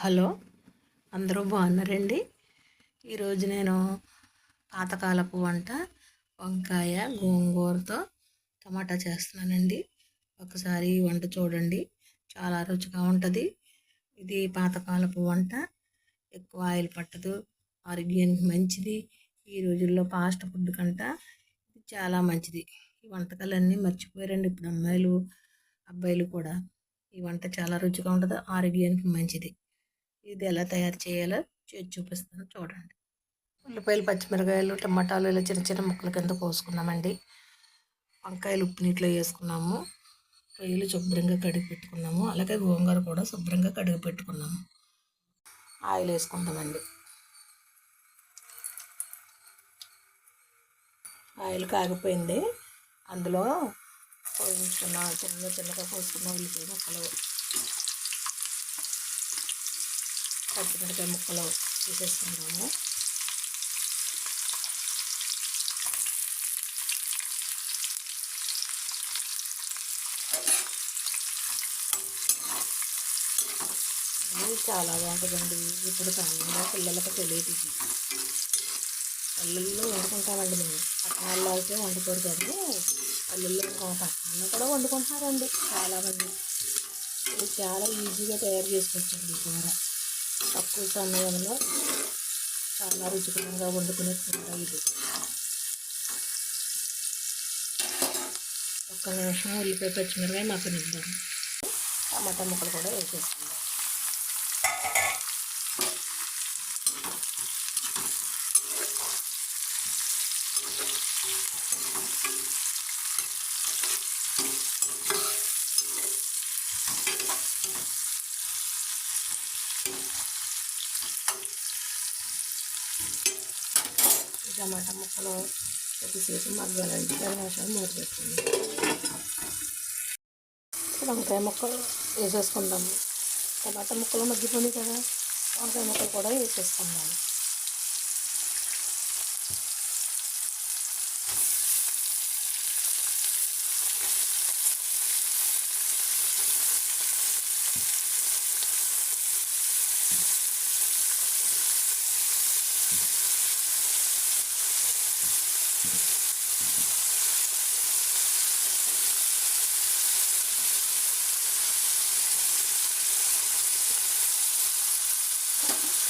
Hello అందరూ బాగున్నారండి? ఈరోజు నేను పాతకాలపు వంట వంకాయ గోంగూరతో టమాటా చేస్తున్నానండి. ఒకసారి ఈ వంట చూడండి చాలా రుచిగా ఉంటుంది. ఇది పాతకాలపు వంట ఎక్కువ ఆయిల్ పట్టదు ఆరోగ్యానికి మంచిది. ఈ రోజుల్లో ఫాస్ట్ ఫుడ్ కంట ఇది చాలా మంచిది. ఈ వంటకాలన్నీ మర్చిపోయారండి ఇప్పుడు అమ్మాయిలు అబ్బాయిలు కూడా. ఈ వంట చాలా రుచిగా ఉంటుంది ఆరోగ్యానికి మంచిది. ఇది ఎలా తయారు చేయాలో చూపిస్తాను చూడండి. ఉల్లిపాయలు పచ్చిమిరకాయలు టమాటాలు ఇలా చిన్న చిన్న ముక్కల కింద కోసుకున్నామండి వంకాయలు ఉప్పు నీటిలో వేసుకున్నాము. రొయ్యలు శుభ్రంగా కడిగి పెట్టుకున్నాము. అలాగే గోంగూర కూడా శుభ్రంగా కడిగి పెట్టుకున్నాము. ఆయిల్ వేసుకుందామండి. ఆయిల్ కాగిపోయింది. అందులో కోయించుకున్న చిన్న చిన్నగా కోసుకున్న ఉల్లిపాయ ముక్కలు పచ్చిమిరపకాయ ముక్కలు తీసేసుకుంటాము చాలా బాగుంటుందండి. ఇప్పుడు కాలంలో పిల్లలకు తెలియదు ఇది పల్లెల్లో వండుకుంటామండి మేము. పట్టణాల్లో అయితే వండుకోరు కానీ పల్లెల్లో పట్టణాల్లో కూడా వండుకుంటున్నారండి చాలామంది. చాలా ఈజీగా తయారు చేసుకోవచ్చండి ద్వారా కూర. తక్కువ సమయంలో చాలా రుచికరంగా వండుకునే కూర ఇది ఒక్క నిమిషం ఉల్లిపాయ పచ్చిమిరకాయ మగ్గనిద్దాం టమాటా ముక్కలు కూడా వేసేసుకుందాం టమాటా ముక్కలు కొద్దిసేపు మగ్గాలండి. పది నిమిషాలు మూత పెట్టుకుందాం వంకాయ ముక్కలు వేసేసుకుందాము. టమాటా ముక్కలు మగ్గిపోయి కదా. వంకాయ ముక్కలు కూడా వేసేసుకుందాము.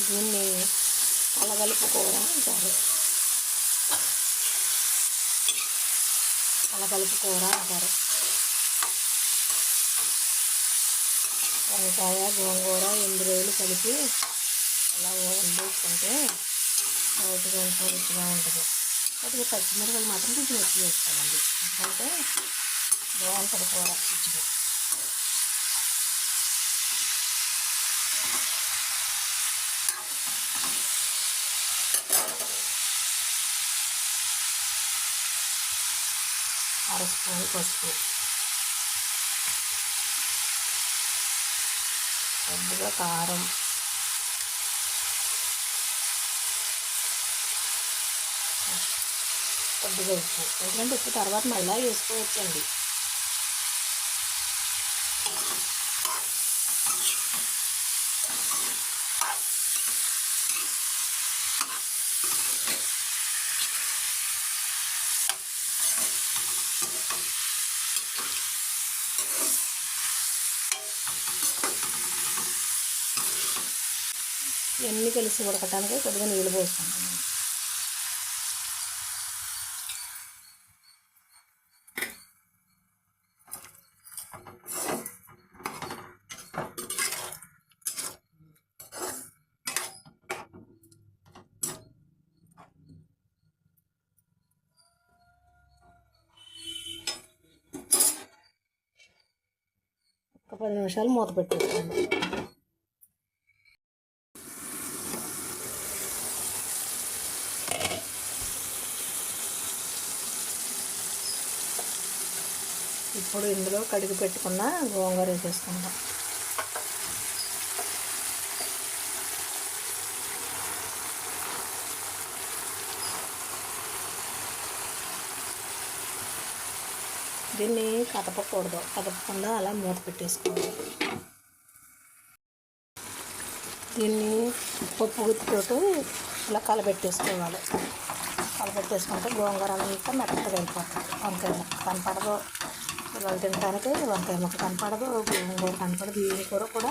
దీన్ని కలగలుపు కూర అంటారు. కలగలుపు కూర అంటారు. వంకాయ గోంగూర ఎండు రోజులు కలిపి అలా వండుకుంటే నోటికి ఎంతో రుచిగా ఉంటుంది. కొద్దిగా పచ్చిమిరపకాయలు మాత్రం కొంచెం ఎక్కువ వేసుకోవాలండి. ఎందుకంటే బాగుంటుంది కూర రుచిగా. స్పూన్ పసుపు. కొద్దిగా కారం. కొద్దిగా ఉప్పు. ఎందుకంటే ఉప్పు తర్వాత మళ్ళీ వేసుకోవచ్చండి. ఇవన్నీ కలిసి ఉడకటానికి కొద్దిగా నీళ్ళు పోసుకుంటాను ఒక పది నిమిషాలు మూత పెట్టేస్తాను. ఇప్పుడు ఇందులో కడిగి పెట్టుకున్న గోంగూర వేసేసుకుందాం. దీన్ని కదపకూడదు కదపకుండా అలా మూత పెట్టేసుకోవాలి. దీన్ని పప్పు గుత్తితోటి ఇలా కలబెట్టేసుకోవాలి. కలబెట్టేసుకుంటే గోంగూర అంతా మెత్తగా వెళ్ళిపోతుంది అంతే కనపడదు. పిల్లలు తినడానికి వంకాయ ముక్క కనపడదు గోంగూర కనపడదు ఈ కూర కూడా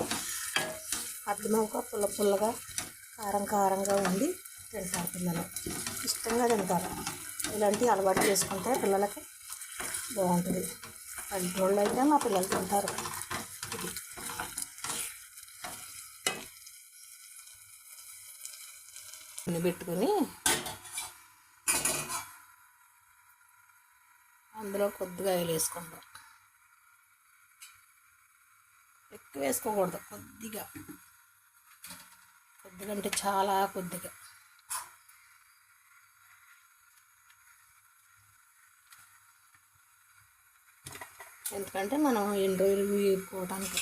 అర్థమవుక పుల్ల పుల్లగా కారం కారంగా ఉండి తింటారు పిల్లలు. ఇష్టంగా తింటారు. ఇలాంటివి అలవాటు చేసుకుంటే పిల్లలకి బాగుంటుంది. పల్లెటూళ్ళు అయితే మా పిల్లలు తింటారు. ఇది. పెట్టుకొని అందులో కొద్దిగా ఆయిల్ వేసుకుందాం. ఎక్కువ వేసుకోకూడదు కొద్దిగా. కొద్దిగా అంటే చాలా కొద్దిగా. ఎందుకంటే మనం ఎన్ని రోజులు వేపుకోవడానికి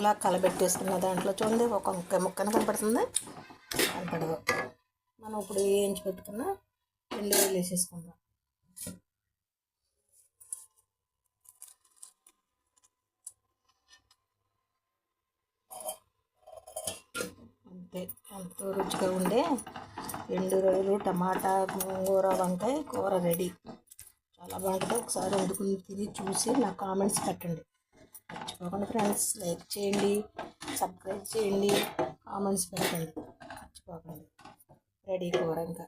ఇలా కలబెట్టేసుకున్న దాంట్లో చూడండి ఒక ముక్క ముక్కన కనపడుతుంది. కనపడదు. మనం ఇప్పుడు వేయించి పెట్టుకున్న రెండు వేలు వేసేసుకుందాం. అంతే. ఎంతో రుచిగా ఉండే రెండు రోజులు టమాటా గోంగూర వంకాయ కూర రెడీ. చాలా బాగుంటుంది. ఒకసారి వండుకుని తిని చూసి నా కామెంట్స్ పెట్టండి. మర్చిపోకండి ఫ్రెండ్స్ లైక్ చేయండి సబ్స్క్రైబ్ చేయండి కామెంట్స్ పెట్టండి. మర్చిపోకండి. రెడీ కూర ఇంకా